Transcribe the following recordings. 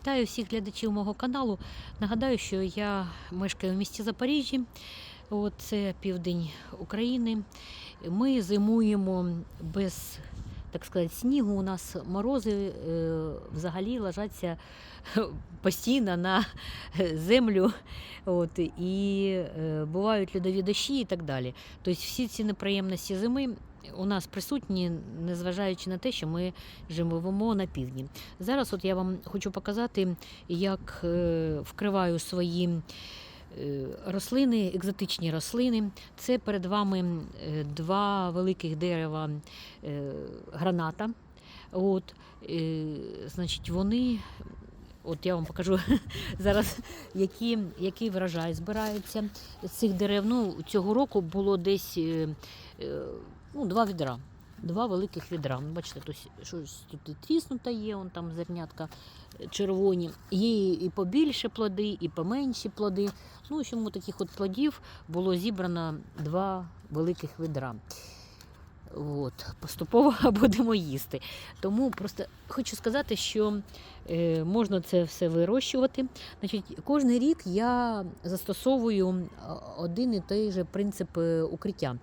Вітаю всіх глядачів мого каналу. Нагадаю, що я мешкаю в місті Запоріжжі. От це південь України. Ми зимуємо без, так сказати, снігу. У нас морози е, взагалі ложаться постійно на землю. От, і е, бувають льодові дощі і так далі. Тобто всі ці неприємності зими у нас присутні, незважаючи на те, що ми живемо на півдні. Зараз от я вам хочу показати, як е, вкриваю свої е, рослини, екзотичні рослини. Це перед вами е, два великих дерева граната. От, значить, вони. От я вам покажу зараз, які, який врожай збираються з цих дерев. Ну, цього року було десь ну, два відра. Два великих відра. Ну, Бачите, тут щось тут і тріснута є, он там зернятка червоні. Є і побільше плоди, і поменші плоди. Ну, чому таких от плодів було зібрано два великих відра. От, поступово будемо їсти. Тому просто хочу сказати, що е, можна це все вирощувати. Значить, кожен рік я застосовую один і той же принцип е, укриття.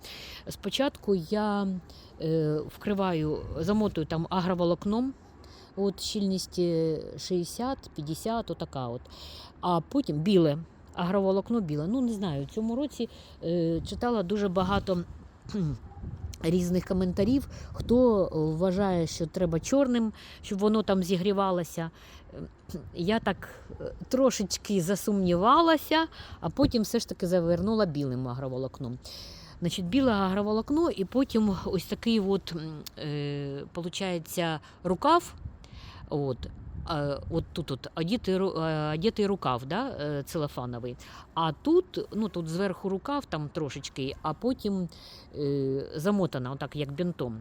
Спочатку я е, вкриваю, замотую там агроволокном. От щільність е, 60-50, отака от. А потім біле, агроволокно біле. Ну, не знаю, в цьому році е, читала дуже багато різних коментарів, хто е, вважає, що треба чорним, щоб воно там зігрівалося. Я так е, трошечки засумнівалася, а потім все ж таки завернула білим агроволокном. Значить, біле агроволокно, і потім ось такий от, е, рукав. От, от тут от, одітий, е, одітий рукав да, е, целофановий. А тут, ну, тут зверху рукав там трошечки, а потім е, замотана, отак, як бінтом.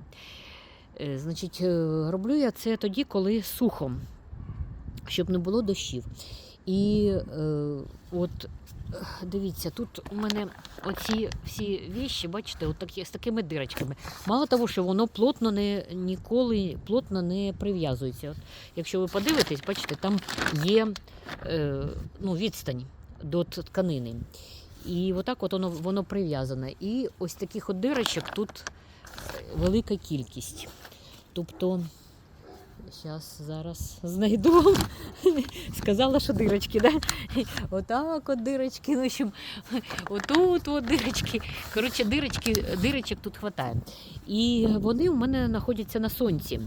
Е, значить, е, роблю я це тоді, коли сухо, щоб не було дощів. І е, от дивіться, тут у мене оці всі віші, бачите, от такі, з такими дирочками. Мало того, що воно плотно не ніколи плотно не прив'язується. От, якщо ви подивитесь, бачите, там є е, ну, відстань до тканини. І отак от воно, воно прив'язане. І ось таких от дирочок тут е, велика кількість. Тобто, зараз, зараз знайду. Сказала, що дирочки, да? Отак от дирочки, ну, общем, отут от дирочки. Коротше, дирочки, дирочок тут хватає. І вони у мене знаходяться на сонці.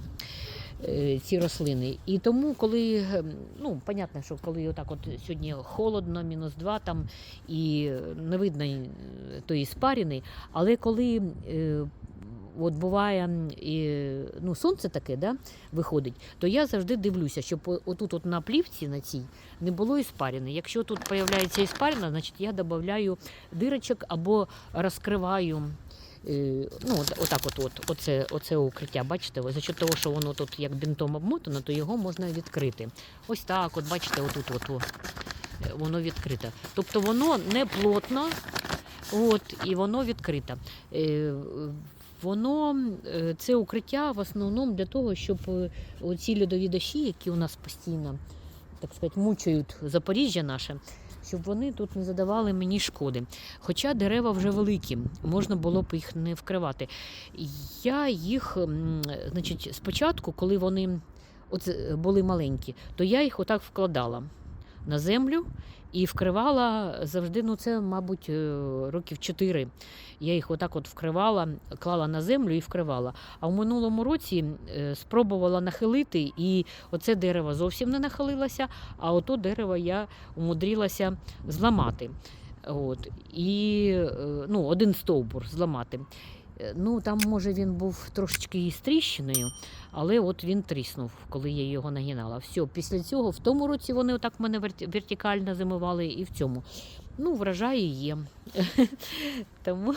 е, Ці рослини. І тому, коли, ем, ну, понятно, що коли отак от сьогодні холодно, мінус 2 там, і не видно е, тої спаріни, але коли е, от буває і, ну, сонце таке да, виходить, то я завжди дивлюся, щоб отут от на плівці на цій не було іспарини. Якщо тут з'являється іспарина, значить я додаю дирочок або розкриваю. е, Ну, отак от, от оце, оце укриття, бачите, за счет того, що воно тут як бінтом обмотано, то його можна відкрити. Ось так, от бачите, отут от, о, е, воно відкрите. Тобто воно не плотно, от, і воно відкрите. Е, Воно е, це укриття в основному для того, щоб е, оці льодові дощі, які у нас постійно, так сказати, мучають Запоріжжя наше, щоб вони тут не задавали мені шкоди. Хоча дерева вже великі, можна було б їх не вкривати. Я їх, значить, спочатку, коли вони оце, були маленькі, то я їх отак вкладала на землю і вкривала завжди, ну це, мабуть, е, років 4. Я їх отак от вкривала, клала на землю і вкривала. А в минулому році е, спробувала нахилити, і оце дерево зовсім не нахилилося, а ото дерево я умудрилася зламати. От. І е, ну, один стовбур зламати. Е, Ну, там, може, він був трошечки із тріщиною, але от він тріснув, коли я його нагинала. Все, після цього в тому році вони отак мене вертикально зимували, і в цьому. Ну, врожаї є. Тому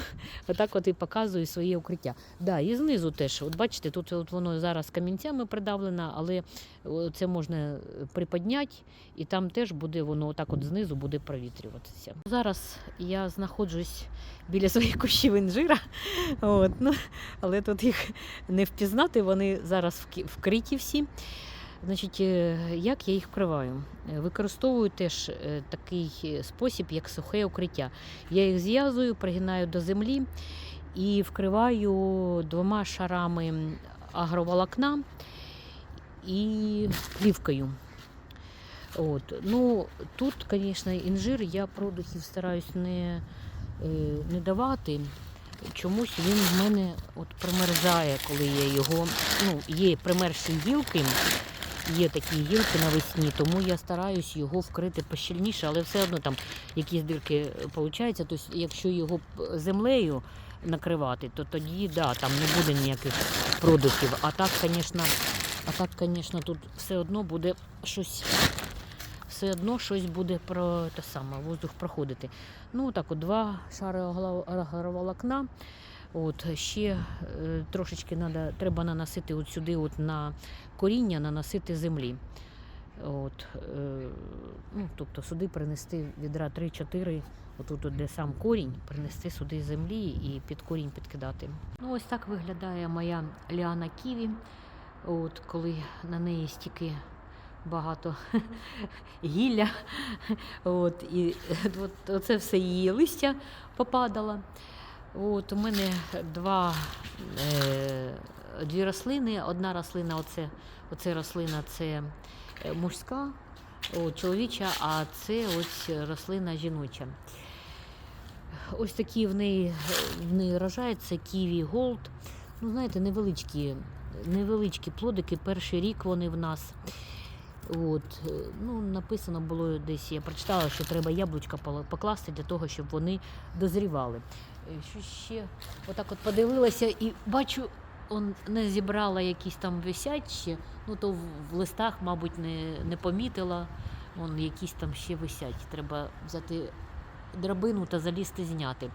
отак от і показую своє укриття. Да, і знизу теж. От бачите, тут от воно зараз камінцями придавлено, але це можна приподняти, і там теж буде воно отак от знизу буде провітрюватися. Зараз я знаходжусь біля своїх кущів інжира, от, ну, але тут їх не впізнати, вони зараз вкриті всі. Значить, е, як я їх вкриваю? Е, Використовую теж е, такий спосіб, як сухе укриття. Я їх зв'язую, пригинаю до землі і вкриваю двома шарами агроволокна і плівкою. От. Ну, тут, звісно, інжир я продухів стараюсь не, не давати. Чомусь він в мене от примерзає, коли я його. Ну, є примерзші гілки, є такі гілки навесні, тому я стараюсь його вкрити пощільніше, але все одно там якісь дирки виходять. Тобто, якщо його землею накривати, то тоді да, там не буде ніяких продухів. А так, звісно, а так, звісно, тут все одно буде щось. Все одно щось буде про те саме, воздух проходити. Ну, так, от два шари агроволокна. От, ще е, трошечки надо, треба наносити от сюди, от на коріння, наносити землі. От, е, ну, тобто сюди принести відра 3-4, отут, от, де сам корінь, принести сюди землі і під корінь підкидати. Ну, ось так виглядає моя ліана ківі. От, коли на неї стільки багато гілля. От, і от, оце все її листя попадало. От, у мене два, е, дві рослини. Одна рослина, оце, оце рослина це е, мужська, от, чоловіча, а це ось рослина жіноча. Ось такі в неї, в неї рожаються ківі голд. Ну, знаєте, невеличкі, невеличкі плодики. Перший рік вони в нас. От, е, ну, написано було десь, я прочитала, що треба яблучка покласти для того, щоб вони дозрівали. Е, Що ще отак от подивилася і бачу, он не зібрала якісь там висять ще, ну то в, листах, мабуть, не, не помітила. Вон якісь там ще висять. Треба взяти драбину та залізти зняти.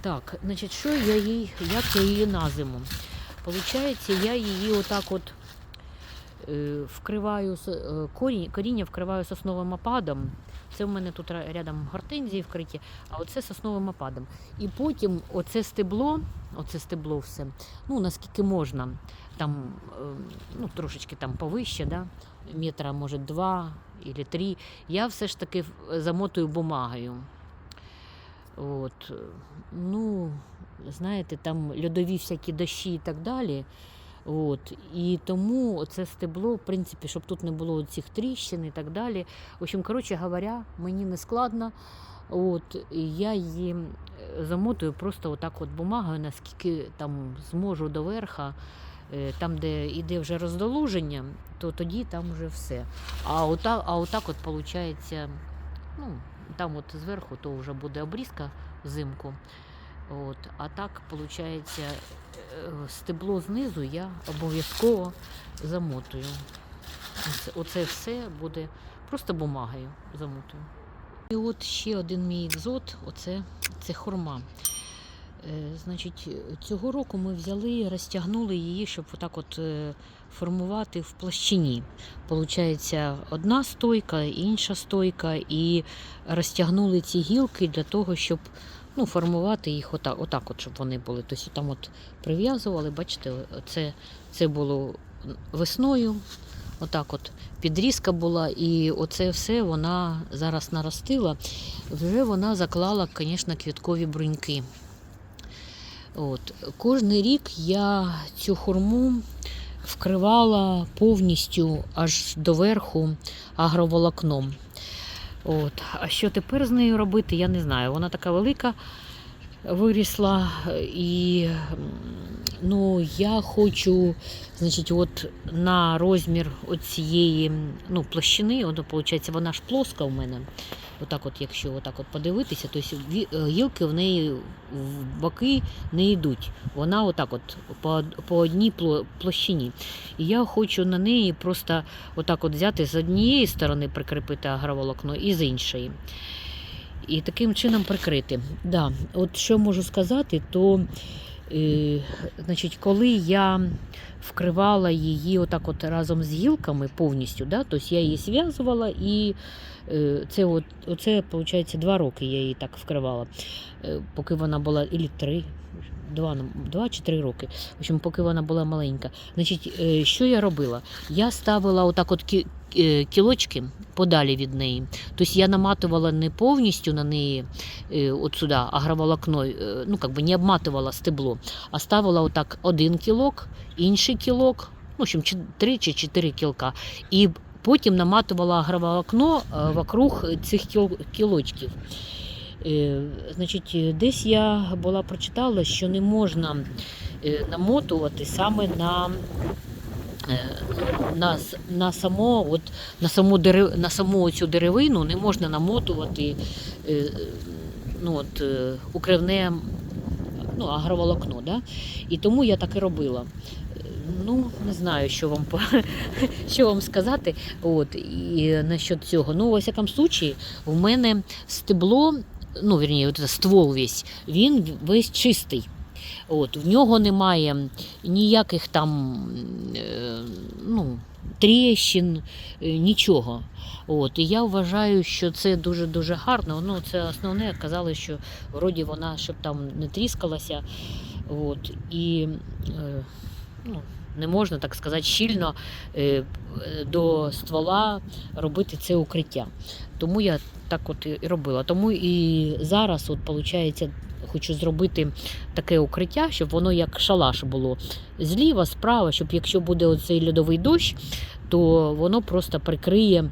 Так, значить, що я їй, як я її на зиму? Получається, я її отак от вкриваю е, корінь, коріння вкриваю сосновим опадом. Це в мене тут рядом гортензії вкриті, а оце сосновим опадом. І потім оце стебло, оце стебло все, ну наскільки можна, там е, ну, трошечки там повище, да? метра, може, два або три. Я все ж таки замотую бумагою. От, е, ну, знаєте, там льодові всякі дощі і так далі. От, і тому це стебло, в принципі, щоб тут не було цих тріщин і так далі. В общем, коротше говоря, мені не складно. От, я її е, замотую просто отак от бумагою, наскільки там зможу до верха. Е, Там, де йде вже роздолуження, то тоді там вже все. А отак, а отак от виходить, ну, там от зверху то вже буде обрізка взимку. От, а так, виходить, стебло знизу я обов'язково замотую. Оце, все буде просто бумагою замотую. І от ще один мій екзот оце це хурма. Е, Значить, цього року ми взяли розтягнули її, щоб отак от е, формувати в площині. Получається, одна стойка, інша стойка, і розтягнули ці гілки для того, щоб ну, формувати їх отак, отак от, щоб вони були. Тобто там от прив'язували, бачите, це, це було весною. Отак от підрізка була, і оце все вона зараз наростила. Вже вона заклала, звісно, квіткові бруньки. От. Кожний рік я цю хурму вкривала повністю аж до верху агроволокном. От. А що тепер з нею робити, я не знаю. Вона така велика вирісла, і м, ну, я хочу, значить, от на розмір цієї ну, площини, от, виходить, вона ж плоска у мене. Отак, от, якщо отак от подивитися, то е, гілки в неї в боки не йдуть. Вона отак от по, по одній площині. І я хочу на неї просто отак от взяти з однієї сторони прикріпити агроволокно і з іншої. І таким чином прикрити. Да, от що можу сказати, то е, значить, коли я вкривала її отак от разом з гілками повністю, да, тобто я її зв'язувала і е, це от, оце, виходить, два роки я її так вкривала, е, поки вона була, і три, два, два чи три роки. В общем, поки вона була маленька. Значить, е, що я робила? Я ставила отак от е, кілочки подалі від неї. Тобто я наматувала не повністю на неї е, от сюди агроволокно, ну як би не обматувала стебло, а ставила отак один кілок, інший кілок, ну, в общем, три чи чотири кілка. І потім наматувала агроволокно вокруг цих кіл- кілочків. Е, Значить, е, десь я була прочитала, що не можна е, намотувати саме на, на, на, само, от, на, саму дерев, на саму цю деревину не можна намотувати ну, от, укривне ну, агроволокно. Да? І тому я так і робила. Ну, не знаю, що вам, що вам сказати. От, і насчет цього. Ну, у всякому случаї, в мене стебло, ну, вірні, от ствол весь, він весь чистий. От, в нього немає ніяких там е, ну, тріщин, е, нічого. От, і я вважаю, що це дуже-дуже гарно. Ну, це основне, казали, що вроді вона щоб там не тріскалася. От, і е, ну, не можна, так сказати, щільно е, до ствола робити це укриття. Тому я так от і робила. Тому і зараз, от, виходить, хочу зробити таке укриття, щоб воно як шалаш було. Зліва, справа, щоб якщо буде оцей льодовий дощ, то воно просто прикриє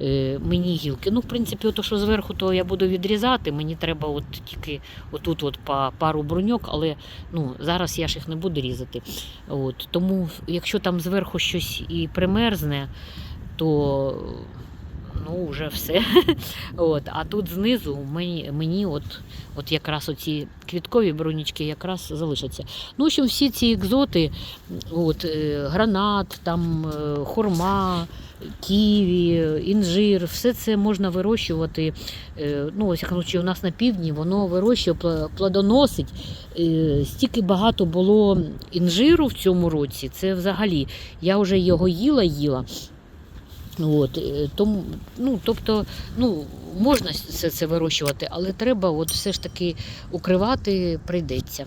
е, мені гілки. Ну, в принципі, то, що зверху, то я буду відрізати. Мені треба от тільки отут от по пару бруньок, але ну, зараз я ж їх не буду різати. От, тому, якщо там зверху щось і примерзне, то ну, вже все. От, а тут знизу мені, мені от, от якраз оці квіткові брунічки якраз залишаться. Ну, в общем, всі ці екзоти, от, е, гранат, там, е, хурма, ківі, інжир, все це можна вирощувати. Е, Ну, ось коротше, у нас на півдні воно вирощує, плодоносить. Стільки багато було інжиру в цьому році. Це взагалі. Я вже його їла, їла. От, е, тому, ну, тобто, ну, можна все це вирощувати, але треба от все ж таки укривати прийдеться.